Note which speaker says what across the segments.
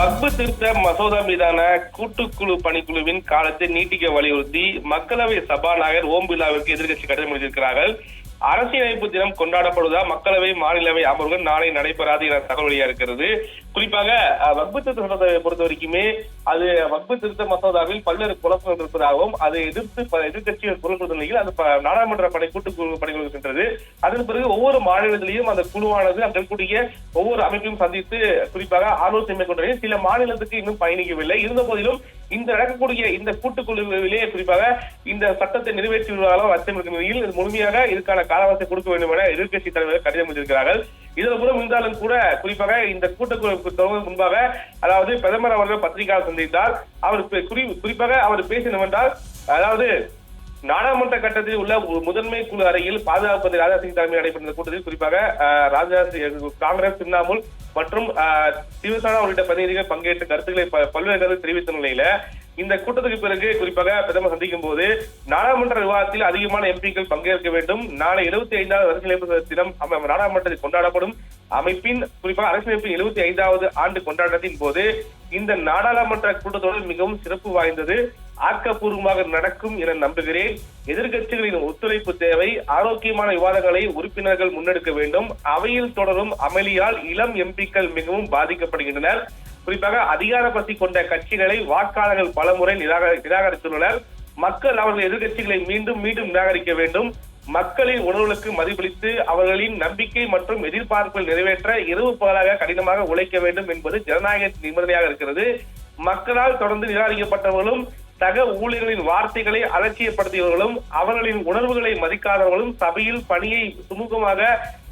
Speaker 1: வக்பு திருத்த மசோதா மீதான கூட்டுக்குழு பணிக்குழுவின் காலத்தை நீட்டிக்க வலியுறுத்தி மக்களவை சபாநாயகர் ஓம் பிர்லாவிற்கு எதிர்க்கட்சி கடிதம் எழுதியிருக்கிறார்கள். அரசியலமைப்பு தினம் கொண்டாடப்படுவதா மக்களவை மாநிலவை அமர்வுகள் நாளை நடைபெறாது என தகவல் இருக்கிறது குறிப்பாக வக்பு திருத்த மசோதாவை பொறுத்த வரைக்குமே அது வக்பு திருத்த மசோதாவில் பல்வேறு குழப்பங்கள் இருப்பதாகவும் அதை எதிர்த்து எதிர்கட்சிகள் குரல் கொடுத்த நிலையில் அது நாடாளுமன்ற படை கூட்டுக்குழு பணிகளுக்கு சென்றது. அதன் பிறகு ஒவ்வொரு மாநிலத்திலையும் அந்த குழுவானது அங்க கூடிய ஒவ்வொரு அமைப்பையும் சந்தித்து குறிப்பாக ஆலோசனை மேற்கொண்டது சில மாநிலத்துக்கு இன்னும் பயணிக்கவில்லை. இருந்த போதிலும் இந்த நடக்கக்கூடிய இந்த கூட்டுக்குழுவிலே குறிப்பாக இந்த சட்டத்தை நிறைவேற்றி விடுவதாலும் அச்சம் இருக்கும் நிலையில் இது முழுமையாக இதுக்கான காலவாசத்தை கொடுக்க வேண்டும் என எதிர்க்கட்சி தலைவர்கள் கடிதம் எழுதியிருக்கிறார்கள். இதுல கூட இருந்தாலும் கூட குறிப்பாக இந்த கூட்டக்குழு தொடங்க முன்பாக அதாவது பிரதமர் அவர்கள் பத்திரிகையாளர் சந்தித்தார். அவர் குறி- குறிப்பாக அவர் பேசினவென்றால் அதாவது நாடாளுமன்ற கட்டத்தில் உள்ள முதன்மை குழு அறையில் பாதுகாப்பு ராஜா சிங் தலைமையில் நடைபெற்ற கூட்டத்தில் குறிப்பாக ராஜா காங்கிரஸ் திரிணாமுல் மற்றும் சிவசேனா உள்ளிட்ட பிரதிநிதிகள் பங்கேற்று கருத்துக்களை ப- பல்வேறு கருத்து தெரிவித்த நிலையில இந்த கூட்டத்துக்கு பிறகு குறிப்பாக பிரதமர் சந்திக்கும் போது நாடாளுமன்ற விவாதத்தில் அதிகமான எம்பிக்கள் பங்கேற்க வேண்டும். நாளை எழுபத்தி ஐந்தாவது அரசியலமைப்பு தினம் நாடாளுமன்றத்தில் கொண்டாடப்படும். அமைப்பின் குறிப்பாக அரசியலமைப்பின் எழுபத்தி ஐந்தாவது ஆண்டு கொண்டாட்டத்தின் போது இந்த நாடாளுமன்ற கூட்டத்தொடர் மிகவும் சிறப்பு வாய்ந்தது. ஆக்கப்பூர்வமாக நடக்கும் என நம்புகிறேன். எதிர்க்கட்சிகளின் ஒத்துழைப்பு தேவை. ஆரோக்கியமான விவாதங்களை உறுப்பினர்கள் முன்னெடுக்க வேண்டும். அவையில் தொடரும் அமளியால் இளம் எம்பிக்கள் மிகவும் பாதிக்கப்படுகின்றனர். குறிப்பாக அதிகார பசி கொண்ட கட்சிகளை வாக்காளர்கள் பலமுறை நிராக நிராகரித்துள்ளனர். மக்கள் அவர்கள் எதிர்கட்சிகளை மீண்டும் மீண்டும் நிராகரிக்க வேண்டும். மக்களின் உணர்வுகளுக்கு மதிப்பளித்து அவர்களின் நம்பிக்கை மற்றும் எதிர்பார்ப்புகள் நிறைவேற்ற இரவு பகலாக கடினமாக உழைக்க வேண்டும் என்பது ஜனநாயக நிபந்தனையாக இருக்கிறது. மக்களால் தொடர்ந்து நிராகரிக்கப்பட்டவர்களும் சக ஊழியர்களின் வார்த்தைகளை அலட்சியப்படுத்தியவர்களும் அவர்களின் உணர்வுகளை மதிக்காதவர்களும் சபையில் பணியை சுமூகமாக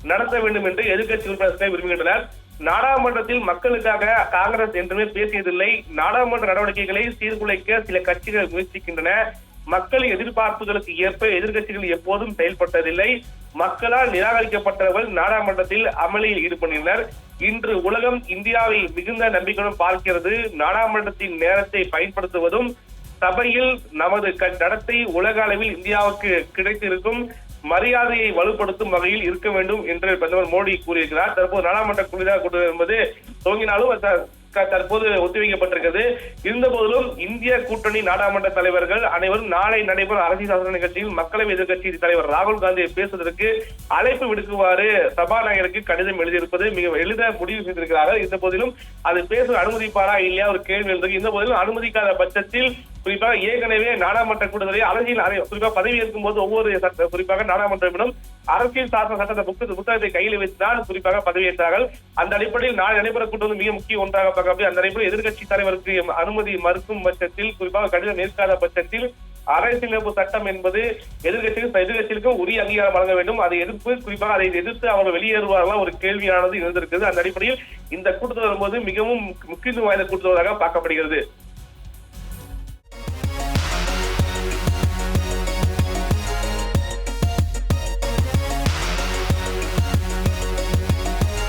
Speaker 1: நடத்த வேண்டும் என்று எதிர்கட்சி உறுப்பினர்கள் விரும்புகின்றனர். நாடாளுமன்றத்தில் மக்களுக்காக காங்கிரஸ் என்றுமே பேசியதில்லை. நாடாளுமன்ற நடவடிக்கைகளை சீர்குலைக்க சில கட்சிகள் முயற்சிக்கின்றன. மக்களின் எதிர்பார்ப்புகளுக்கு ஏற்ப எதிர்கட்சிகள் எப்போதும் செயல்பட்டதில்லை. மக்களால் நிராகரிக்கப்பட்டவர்கள் நாடாளுமன்றத்தில் அமளியில் ஈடுபட்டனர் இன்று உலகம் இந்தியாவை மிகுந்த நம்பிக்கையுடன் பார்க்கிறது. நாடாளுமன்றத்தின் நேரத்தை பயன்படுத்துவதும் சபையில் நமது க- நடத்தை உலக அளவில் இந்தியாவுக்கு கிடைத்திருக்கும். மரியாதையை வலுப்படுத்தும் வகையில் இருக்க வேண்டும் என்று பிரதமர் மோடி கூறியிருக்கிறார். தற்போது நாடாளுமன்ற குளிராக கூட்டம் என்பது துவங்கினாலும் தற்போது ஒத்திவைக்கப்பட்டிருக்கிறது. இருந்த போதிலும் இந்திய கூட்டணி நாடாளுமன்ற தலைவர்கள் அனைவரும் நாளை நடைபெறும் அரசியல் சாசன நிகழ்ச்சியில் மக்களவை எதிர்கட்சி தலைவர் ராகுல் காந்தியை பேசுவதற்கு அழைப்பு விடுக்குமாறு சபாநாயகருக்கு கடிதம் எழுதியிருப்பது மிக எளித முடிவு செய்திருக்கிறார்கள். இருந்த போதிலும் அது பேச அனுமதிப்பாரா இல்லையா ஒரு கேள்வி இருந்தது இந்த போதிலும் அனுமதிக்காத பட்சத்தில் குறிப்பாக ஏற்கனவே நாடாளுமன்ற கூட்டத்தில் அரசியல் குறிப்பாக பதவி ஏற்கும் போது ஒவ்வொரு சட்ட குறிப்பாக நாடாளுமன்றத்திலும் அரசியல் சாசன சட்டத்தை புக்கு புத்தகத்தை கையில் வைத்துதான் குறிப்பாக பதவியேற்றார்கள் அந்த அடிப்படையில் நாளை நடைபெற கூட்டம் மிக முக்கிய ஒன்றாக பார்க்க அந்த அடிப்படையில் எதிர்க்கட்சி தலைவருக்கு அனுமதி மறுக்கும் பட்சத்தில் குறிப்பாக கடிதம் ஏற்காத பட்சத்தில் அரசியலமைப்பு சட்டம் என்பது எதிர்கட்சிக்கும் எதிர்கட்சிகளுக்கும் உரிய அங்கீகாரம் வழங்க வேண்டும். அதை எதிர்ப்பு குறிப்பாக அதை எதிர்த்து அவர்கள் வெளியேறுவார்களா ஒரு கேள்வியானது இருந்திருக்கிறது. அந்த அடிப்படையில் இந்த கூட்டத்தொடர் வரும்போது மிகவும் முக்கியத்துவம் வாய்ந்த கூட்டத்தொடராக பார்க்கப்படுகிறது.